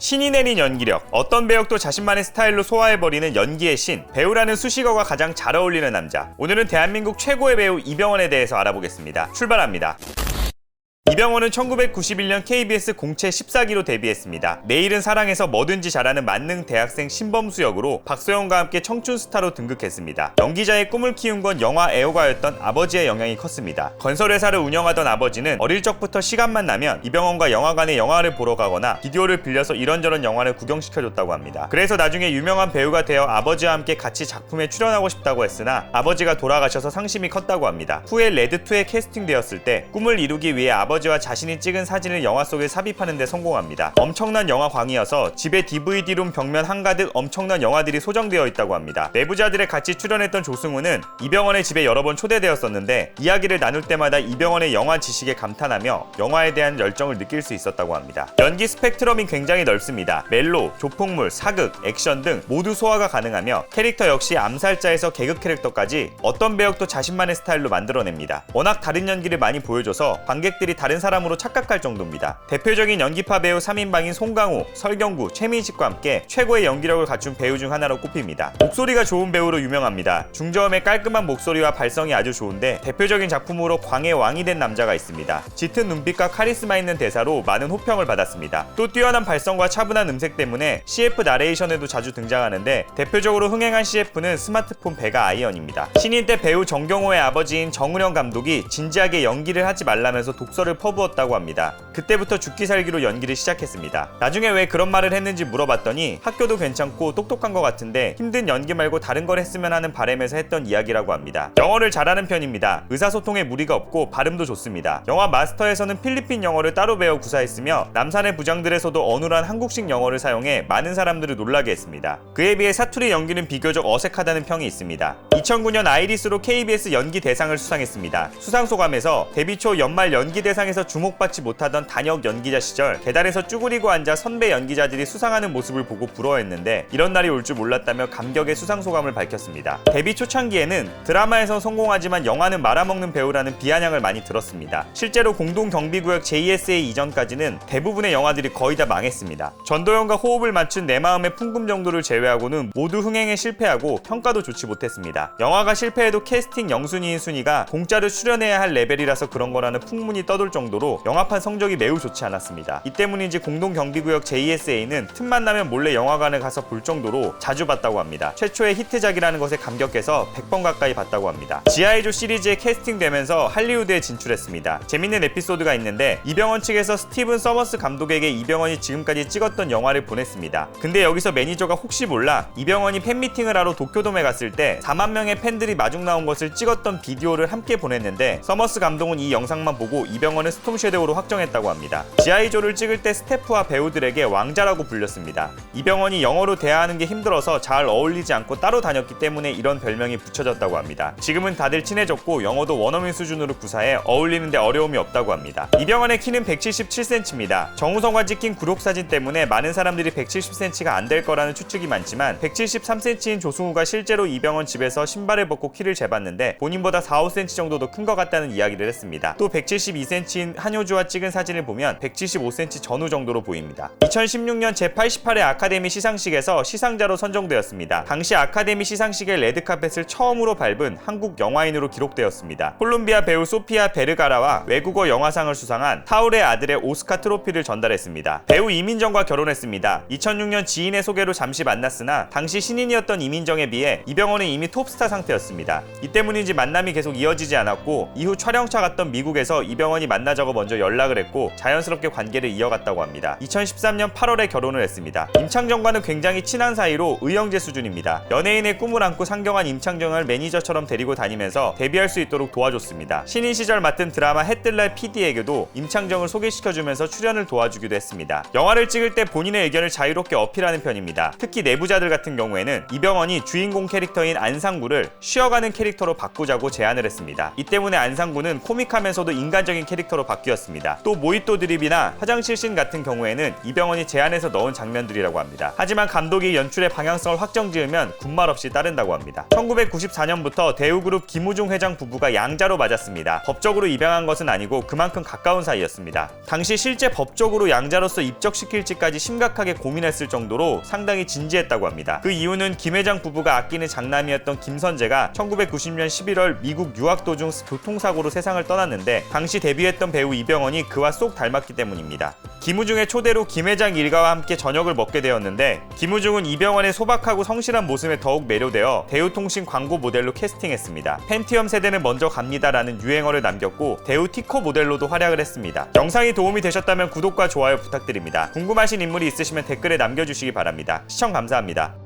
신이 내린 연기력, 어떤 배역도 자신만의 스타일로 소화해버리는 연기의 신, 배우라는 수식어가 가장 잘 어울리는 남자. 오늘은 대한민국 최고의 배우 이병헌에 대해서 알아보겠습니다. 출발합니다. 이병헌은 1991년 KBS 공채 14기로 데뷔했습니다. 내일은 사랑에서 뭐든지 잘하는 만능 대학생 신범수 역으로 박소영과 함께 청춘 스타로 등극했습니다. 연기자의 꿈을 키운 건 영화 애호가였던 아버지의 영향이 컸습니다. 건설회사를 운영하던 아버지는 어릴 적부터 시간만 나면 이병헌과 영화관에 영화를 보러 가거나 비디오를 빌려서 이런저런 영화를 구경시켜줬다고 합니다. 그래서 나중에 유명한 배우가 되어 아버지와 함께 같이 작품에 출연하고 싶다고 했으나 아버지가 돌아가셔서 상심이 컸다고 합니다. 후에 레드2에 캐스팅되었을 때 꿈을 이루기 위해 아버지 와 자신이 찍은 사진을 영화 속에 삽입하는 데 성공합니다. 엄청난 영화광이어서 집에 DVD룸 벽면 한가득 엄청난 영화들이 소정되어 있다고 합니다. 내부자들에 같이 출연했던 조승우는 이병헌의 집에 여러 번 초대되었었는데 이야기를 나눌 때마다 이병헌의 영화 지식에 감탄하며 영화에 대한 열정을 느낄 수 있었다고 합니다. 연기 스펙트럼이 굉장히 넓습니다. 멜로, 조폭물, 사극, 액션 등 모두 소화가 가능하며 캐릭터 역시 암살자에서 개그 캐릭터까지 어떤 배역도 자신만의 스타일로 만들어냅니다. 워낙 다른 연기를 많이 보여줘서 관객들이 다른 사람으로 착각할 정도입니다. 대표적인 연기파 배우 3인방인 송강호, 설경구, 최민식과 함께 최고의 연기력을 갖춘 배우 중 하나로 꼽힙니다. 목소리가 좋은 배우로 유명합니다. 중저음의 깔끔한 목소리와 발성이 아주 좋은데 대표적인 작품으로 광의 왕이 된 남자가 있습니다. 짙은 눈빛과 카리스마 있는 대사로 많은 호평을 받았습니다. 또 뛰어난 발성과 차분한 음색 때문에 CF 나레이션에도 자주 등장하는데 대표적으로 흥행한 CF는 스마트폰 배가 아이언입니다. 신인 때 배우 정경호의 아버지인 정은영 감독이 진지하게 연기를 하지 말라면서 독서를 퍼부었다고 합니다. 그때부터 죽기 살기로 연기를 시작했습니다. 나중에 왜 그런 말을 했는지 물어봤더니 학교도 괜찮고 똑똑한 것 같은데 힘든 연기 말고 다른 걸 했으면 하는 바람에서 했던 이야기라고 합니다. 영어를 잘하는 편입니다. 의사소통에 무리가 없고 발음도 좋습니다. 영화 마스터에서는 필리핀 영어를 따로 배워 구사했으며 남산의 부장들에서도 어눌한 한국식 영어를 사용해 많은 사람들을 놀라게 했습니다. 그에 비해 사투리 연기는 비교적 어색하다는 평이 있습니다. 2009년 아이리스로 KBS 연기 대상을 수상했습니다. 수상 소감에서 데뷔 초 연말 연기 대 상에서 주목받지 못하던 단역 연기자 시절 계단에서 쭈그리고 앉아 선배 연기자들이 수상하는 모습을 보고 부러워했는데 이런 날이 올 줄 몰랐다며 감격의 수상 소감을 밝혔습니다. 데뷔 초창기에는 드라마에선 성공하지만 영화는 말아먹는 배우라는 비아냥을 많이 들었습니다. 실제로 공동 경비구역 JSA 이전까지는 대부분의 영화들이 거의 다 망했습니다. 전도연과 호흡을 맞춘 내 마음의 풍금 정도를 제외하고는 모두 흥행에 실패하고 평가도 좋지 못했습니다. 영화가 실패해도 캐스팅 영순위인 순위가 공짜로 출연해야 할 레벨이라서 그런 거라는 풍문이 떠돌 정도로 영화판 성적이 매우 좋지 않았습니다. 이 때문인지 공동 경비구역 JSA는 틈만 나면 몰래 영화관에 가서 볼 정도로 자주 봤다고 합니다. 최초의 히트작이라는 것에 감격해서 100번 가까이 봤다고 합니다. 지하의조 시리즈에 캐스팅되면서 할리우드에 진출했습니다. 재밌는 에피소드가 있는데 이병헌 측에서 스티븐 서머스 감독에게 이병헌이 지금까지 찍었던 영화를 보냈습니다. 근데 여기서 매니저가 혹시 몰라 이병헌이 팬미팅을 하러 도쿄돔에 갔을 때 4만 명의 팬들이 마중 나온 것을 찍었던 비디오를 함께 보냈는데 서머스 감독은 이 영상만 보고 이병헌 을 스톰 섀도우로 확정했다고 합니다. 지하의조를 찍을 때 스태프와 배우들에게 왕자라고 불렸습니다. 이병헌이 영어로 대화하는 게 힘들어서 잘 어울리지 않고 따로 다녔기 때문에 이런 별명이 붙여졌다고 합니다. 지금은 다들 친해졌고 영어도 원어민 수준으로 구사해 어울리는데 어려움이 없다고 합니다. 이병헌의 키는 177cm입니다. 정우성과 찍힌 구록 사진 때문에 많은 사람들이 170cm가 안 될 거라는 추측이 많지만 173cm인 조승우가 실제로 이병헌 집에서 신발을 벗고 키를 재봤는데 본인보다 4, 5cm 정도 더 큰 것 같다는 이야기를 했습니다. 또 172cm 인 한효주와 찍은 사진을 보면 175cm 전후 정도로 보입니다. 2016년 제88회 아카데미 시상식에서 시상자로 선정되었습니다. 당시 아카데미 시상식의 레드카펫을 처음으로 밟은 한국 영화인으로 기록되었습니다. 콜롬비아 배우 소피아 베르가라와 외국어 영화상을 수상한 타울의 아들의 오스카 트로피를 전달했습니다. 배우 이민정과 결혼했습니다. 2006년 지인의 소개로 잠시 만났으나 당시 신인이었던 이민정에 비해 이병헌은 이미 톱스타 상태였습니다. 이 때문인지 만남이 계속 이어지지 않았고 이후 촬영차 갔던 미국에서 이병헌이 만나자고 먼저 연락을 했고 자연스럽게 관계를 이어갔다고 합니다. 2013년 8월에 결혼을 했습니다. 임창정과는 굉장히 친한 사이로 의형제 수준입니다. 연예인의 꿈을 안고 상경한 임창정을 매니저처럼 데리고 다니면서 데뷔할 수 있도록 도와줬습니다. 신인 시절 맡은 드라마 해뜰날 PD에게도 임창정을 소개시켜주면서 출연을 도와주기도 했습니다. 영화를 찍을 때 본인의 의견을 자유롭게 어필하는 편입니다. 특히 내부자들 같은 경우에는 이병헌이 주인공 캐릭터인 안상구를 쉬어가는 캐릭터로 바꾸자고 제안을 했습니다. 이 때문에 안상구는 코믹하면서도 인간적인 캐릭터 캐릭터로 바뀌었습니다. 또 모히또 드립이나 화장실 씬 같은 경우에는 이병헌이 제안해서 넣은 장면들이라고 합니다. 하지만 감독이 연출의 방향성을 확정 지으면 군말 없이 따른다고 합니다. 1994년부터 대우그룹 김우중 회장 부부가 양자로 맞았습니다. 법적으로 입양한 것은 아니고 그만큼 가까운 사이였습니다. 당시 실제 법적으로 양자로서 입적시킬지까지 심각하게 고민했을 정도로 상당히 진지했다고 합니다. 그 이유는 김 회장 부부가 아끼는 장남이었던 김선재가 1990년 11월 미국 유학 도중 교통사고로 세상을 떠났는데 당시 데뷔했던 배우 이병헌이 그와 쏙 닮았기 때문입니다. 김우중의 초대로 김 회장 일가와 함께 저녁을 먹게 되었는데 김우중은 이병헌의 소박하고 성실한 모습에 더욱 매료되어 대우통신 광고 모델로 캐스팅했습니다. 팬티엄 세대는 먼저 갑니다라는 유행어를 남겼고 대우 티코 모델로도 활약을 했습니다. 영상이 도움이 되셨다면 구독과 좋아요 부탁드립니다. 궁금하신 인물이 있으시면 댓글에 남겨주시기 바랍니다. 시청 감사합니다.